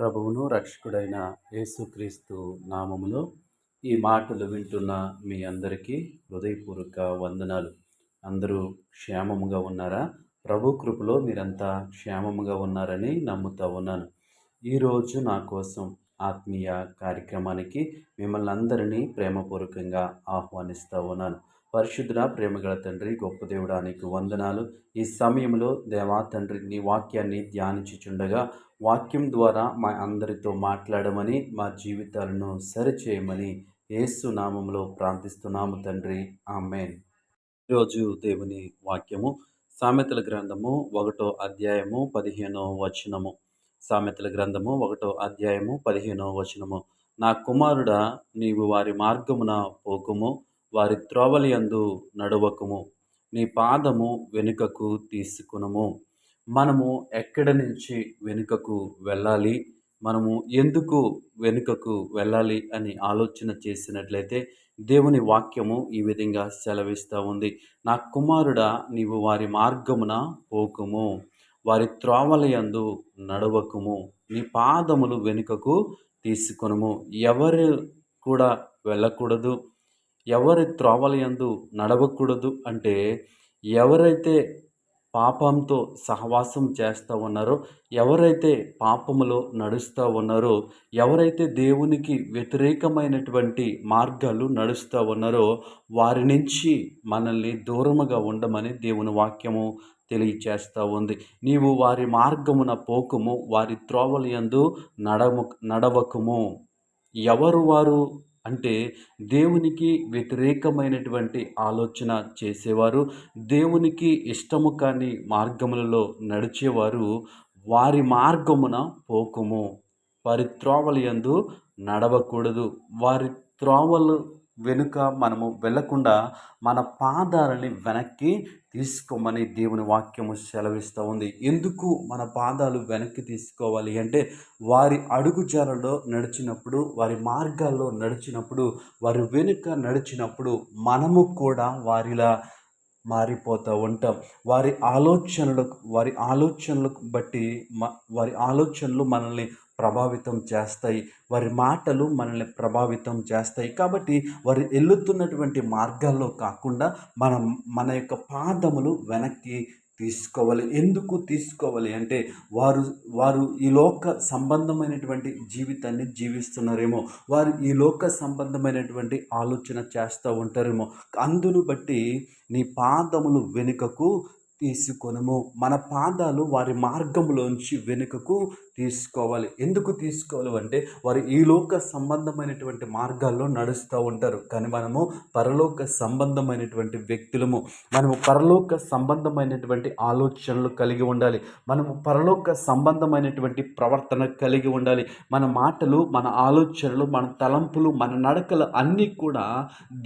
ప్రభువును రక్షకుడైన యేసుక్రీస్తు నామములో ఈ మాటలు వింటున్న మీ అందరికీ హృదయపూర్వక వందనాలు. అందరూ క్షేమముగా ఉన్నారా? ప్రభు కృపలో మీరంతా క్షేమముగా ఉన్నారని నమ్ముతా ఉన్నాను. ఈరోజు నా కోసం ఆత్మీయ కార్యక్రమానికి మిమ్మల్ని అందరినీ ప్రేమపూర్వకంగా ఆహ్వానిస్తూ ఉన్నాను. పరిశుద్ధుడ ప్రేమగల తండ్రి గొప్ప దేవుడానికి వందనాలు. ఈ సమయంలో దేవా తండ్రి నీ వాక్యాన్ని ధ్యానించుచుండగా వాక్యం ద్వారా మా అందరితో మాట్లాడమని మా జీవితాలను సరిచేయమని యేసు నామంలో ప్రార్థిస్తున్నాము తండ్రి. ఆమెన్. ఈరోజు దేవుని వాక్యము సామెతల గ్రంథము ఒకటో అధ్యాయము పదిహేనో వచనము. సామెతల గ్రంథము ఒకటో అధ్యాయము పదిహేనో వచనము. నా కుమారుడా నీవు వారి మార్గమున పోకుము. వారి త్రోవలియందు నడవకుము. నీ పాదము వెనుకకు తీసుకునము. మనము ఎక్కడి నుంచి వెనుకకు వెళ్ళాలి? మనము ఎందుకు వెనుకకు వెళ్ళాలి అని ఆలోచన చేసినట్లయితే దేవుని వాక్యము ఈ విధంగా సెలవిస్తూ ఉంది. నా కుమారుడా నీవు వారి మార్గమున పోకుము. వారి త్రోవలయందు నడవకుము. నీ పాదములు వెనుకకు తీసుకొనుము. ఎవరు కూడా వెళ్ళకూడదు. ఎవరి త్రోవలయందు నడవకూడదు అంటే ఎవరైతే పాపంతో సహవాసం చేస్తూ ఉన్నారో ఎవరైతే పాపములో నడుస్తూ ఉన్నారో ఎవరైతే దేవునికి వ్యతిరేకమైనటువంటి మార్గాలు నడుస్తూ ఉన్నారో వారి నుంచి మనల్ని దూరముగా ఉండమని దేవుని వాక్యము తెలియచేస్తూ ఉంది. నీవు వారి మార్గమున పోకుము వారి త్రోవలయందు నడము నడవకుము. ఎవరు వారు అంటే దేవునికి వ్యతిరేకమైనటువంటి ఆలోచన చేసేవారు దేవునికి ఇష్టము కాని మార్గములలో నడిచేవారు వారి మార్గమున పోకుము. వారి త్రోవలు ఎందు నడవకూడదు. వారి త్రోవలు వెనుక మనము వెళ్ళకుండా మన పాదాలని వెనక్కి తీసుకోమని దేవుని వాక్యము సెలవిస్తూ ఉంది. ఎందుకు మన పాదాలు వెనక్కి తీసుకోవాలి అంటే వారి అడుగుజాలలో నడిచినప్పుడు వారి మార్గాల్లో నడిచినప్పుడు వారి వెనుక నడిచినప్పుడు మనము కూడా వారిలా మారిపోతూ ఉంటాం. వారి ఆలోచనలకు వారి ఆలోచనలకు బట్టి వారి ఆలోచనలు మనల్ని ప్రభావితం చేస్తాయి. వారి మాటలు మనల్ని ప్రభావితం చేస్తాయి. కాబట్టి వారు వెళ్ళుతున్నటువంటి మార్గాల్లో కాకుండా మనం మన యొక్క పాదములు వెనక్కి తీసుకోవాలి. ఎందుకు తీసుకోవాలి? అంటే వారు వారు ఈ లోక సంబంధమైనటువంటి జీవితాన్ని జీవిస్తున్నారేమో వారు ఈ లోక సంబంధమైనటువంటి ఆలోచన చేస్తూ ఉంటారేమో అందును బట్టి నీ పాదములు వెనుకకు తీసుకొనము. మన పాదాలు వారి మార్గంలోంచి వెనుకకు తీసుకోవాలి. ఎందుకు తీసుకోవాలి అంటే వారు ఈ లోక సంబంధమైనటువంటి మార్గాల్లో నడుస్తూ ఉంటారు. కానీ మనము పరలోక సంబంధమైనటువంటి వ్యక్తులము. మనము పరలోక సంబంధమైనటువంటి ఆలోచనలు కలిగి ఉండాలి. మనము పరలోక సంబంధమైనటువంటి ప్రవర్తన కలిగి ఉండాలి. మన మాటలు మన ఆలోచనలు మన తలంపులు మన నడకలు అన్నీ కూడా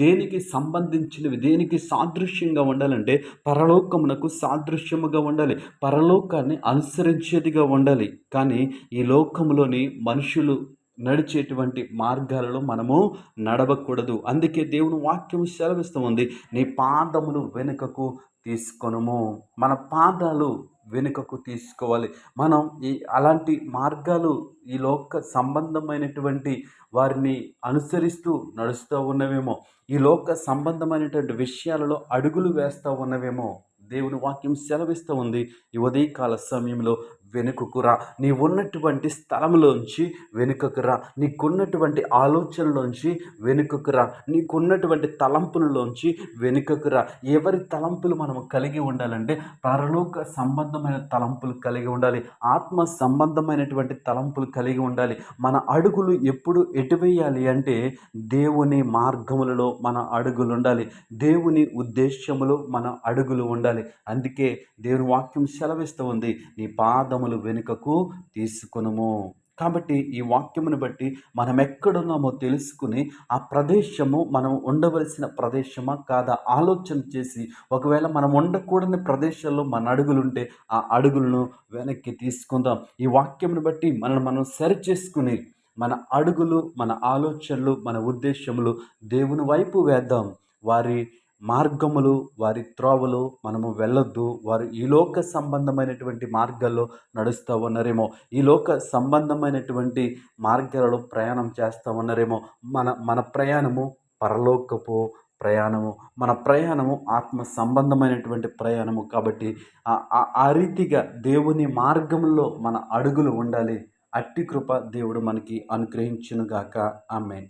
దేనికి సంబంధించినవి దేనికి సాదృశ్యంగా ఉండాలంటే పరలోకమునకు సాదృశ్యముగా ఉండాలి. పరలోకాన్ని అనుసరించేదిగా ఉండాలి. కానీ ఈ లోకంలోని మనుషులు నడిచేటువంటి మార్గాలలో మనము నడవకూడదు. అందుకే దేవుని వాక్యం సెలవిస్తూ ఉంది. నీ పాదములు వెనుకకు తీసుకొనము. మన పాదాలు వెనుకకు తీసుకోవాలి. మనం ఈ అలాంటి మార్గాలు ఈ లోక సంబంధమైనటువంటి వారిని అనుసరిస్తూ నడుస్తూ ఉన్నవేమో ఈ లోక సంబంధమైనటువంటి విషయాలలో అడుగులు వేస్తూ ఉన్నవేమో దేవుని వాక్యం సెలవిస్తూ ఉంది. ఈ ఉదయకాల సమయంలో వెనుకకురా నీ ఉన్నటువంటి స్థలంలోంచి వెనుకకురా నీకున్నటువంటి ఆలోచనలోంచి వెనుకకురా నీకున్నటువంటి తలంపులలోంచి వెనుకకురా ఎవరి తలంపులు మనం కలిగి ఉండాలంటే పరలోక సంబంధమైన తలంపులు కలిగి ఉండాలి. ఆత్మ సంబంధమైనటువంటి తలంపులు కలిగి ఉండాలి. మన అడుగులు ఎప్పుడు ఎటువేయాలి అంటే దేవుని మార్గములలో మన అడుగులు ఉండాలి. దేవుని ఉద్దేశ్యములో మన అడుగులు ఉండాలి. అందుకే దేవుని వాక్యం సెలవిస్తూ ఉంది. నీ పాదం పాదములు వెనుకకు తీసుకునము. కాబట్టి ఈ వాక్యమును బట్టి మనం ఎక్కడున్నామో తెలుసుకుని ఆ ప్రదేశము మనం ఉండవలసిన ప్రదేశమా కాదా ఆలోచన చేసి ఒకవేళ మనం ఉండకూడని ప్రదేశంలో మన అడుగులుంటే ఆ అడుగులను వెనక్కి తీసుకుందాం. ఈ వాక్యమును బట్టి మనల్ని మనం సరి చేసుకుని మన అడుగులు మన ఆలోచనలు మన ఉద్దేశములు దేవుని వైపు వేద్దాం. వారి మార్గములు వారి త్రోవలు మనము వెళ్ళొద్దు. వారు ఈ లోక సంబంధమైనటువంటి మార్గాల్లో నడుస్తూ ఉన్నారేమో ఈ లోక సంబంధమైనటువంటి మార్గాలలో ప్రయాణం చేస్తూ ఉన్నారేమో మన మన ప్రయాణము పరలోకపు ప్రయాణము మన ప్రయాణము ఆత్మ సంబంధమైనటువంటి ప్రయాణము కాబట్టి ఆ- రీతిగా దేవుని మార్గంలో మన అడుగులు ఉండాలి. అట్టి కృప దేవుడు మనకి అనుగ్రహించునుగాక. ఆమెన్.